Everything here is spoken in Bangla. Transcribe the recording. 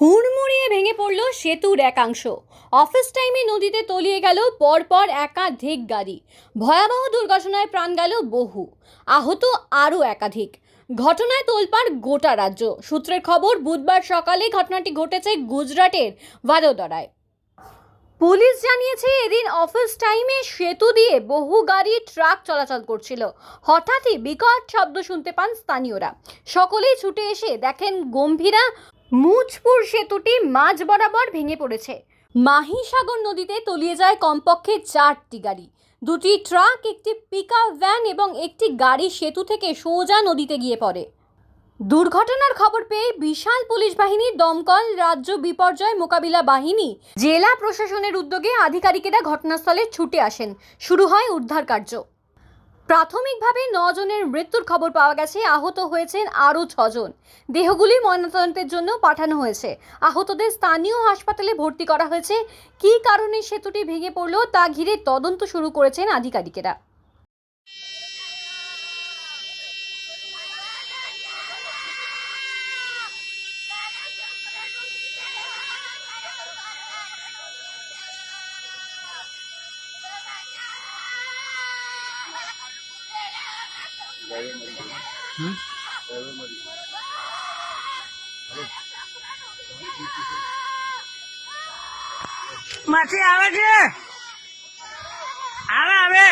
হুড়মুড়িয়ে ভেঙে পড়ল সেতুর একাংশ। অফিস টাইমে নদীতে তলিয়ে গেল পরপর একাধিক গাড়ি। ভয়াবহ দুর্ঘটনায় প্রাণ গেল বহু। আহত আরও একাধিক। ঘটনায় তোলপাড় গোটা রাজ্য। সূত্রের খবর, বুধবার সকালে ঘটনাটি ঘটেছে গুজরাটের ভাদোদরায়। পুলিশ জানিয়েছে, এদিন অফিস টাইমে সেতু দিয়ে বহু গাড়ি, ট্রাক চলাচল করছিল। হঠাৎই বিকট শব্দ শুনতে পান স্থানীয়রা। সকলেই ছুটে এসে দেখেন গম্ভীরা মুজপুর সেতুটি মাঝ বরাবর ভেঙে পড়েছে। মাহিসাগর নদীতে তলিয়ে যায় কমপক্ষে চারটি গাড়ি। দুটি ট্রাক, একটি পিকআপ ভ্যান এবং একটি গাড়ি সেতু থেকে সোজা নদীতে গিয়ে পড়ে। দুর্ঘটনার খবর পেয়ে বিশাল পুলিশ বাহিনী, দমকল, রাজ্য বিপর্যয় মোকাবিলা বাহিনী, জেলা প্রশাসনের উদ্যোগে আধিকারিকেরা ঘটনাস্থলে ছুটে আসেন। শুরু হয় উদ্ধার কার্য। প্রাথমিকভাবে জনের মৃত্যুর খবর পাওয়া গেছে। আহত হয়েছেন আরও ছজন। দেহগুলি ময়নাতদন্তের জন্য পাঠানো হয়েছে। আহতদের স্থানীয় হাসপাতালে ভর্তি করা হয়েছে। কী কারণে সেতুটি ভেঙে পড়ল তা ঘিরে তদন্ত শুরু করেছেন আধিকারিকেরা। માછી આવે છે? આવે આવે.